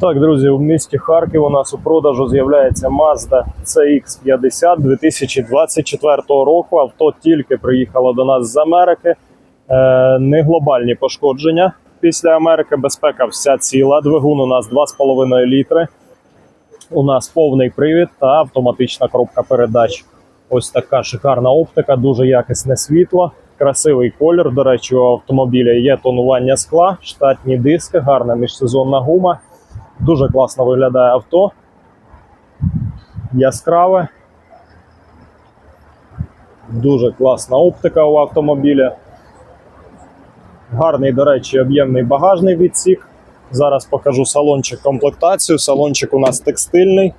Так, друзі, в місті Харків у нас у продажу з'являється Mazda CX-50 2024 року. Авто тільки приїхало до нас з Америки. Е, не глобальні пошкодження після Америки. Безпека вся ціла. Двигун у нас 2,5 літри. У нас повний привід та автоматична коробка передач. Ось така шикарна оптика, дуже якісне світло, красивий колір. До речі, у автомобіля є тонування скла, штатні диски, гарна міжсезонна гума. Дуже класно виглядає авто. Яскраве. Дуже класна оптика у автомобіля. Гарний, до речі, об'ємний багажний відсік. Зараз покажу салончик комплектацію. Салончик у нас текстильний.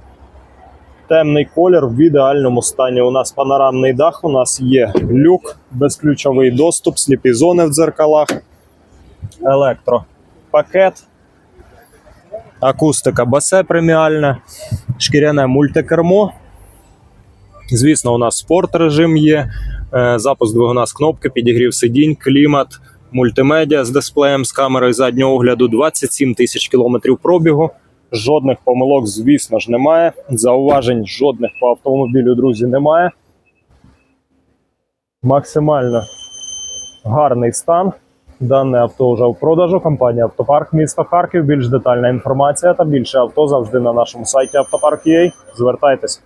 Темний колір в ідеальному стані. У нас панорамний дах, у нас є люк, безключовий доступ, сліпі зони в дзеркалах, електропакет, акустика басе преміальна, шкіряне мультикермо. Звісно, у нас спорт режим є, е, запуск двигуна з кнопки, підігрів сидінь, клімат, мультимедіа з дисплеєм з камерою заднього огляду, 27 тисяч кілометрів пробігу. Жодних помилок, звісно ж, немає. Зауважень жодних по автомобілю, друзі, немає. Максимально гарний стан. Дане авто вже в продажу. Компанія Автопарк міста Харків. Більш детальна інформація та більше авто завжди на нашому сайті автопарк.ua. Звертайтеся.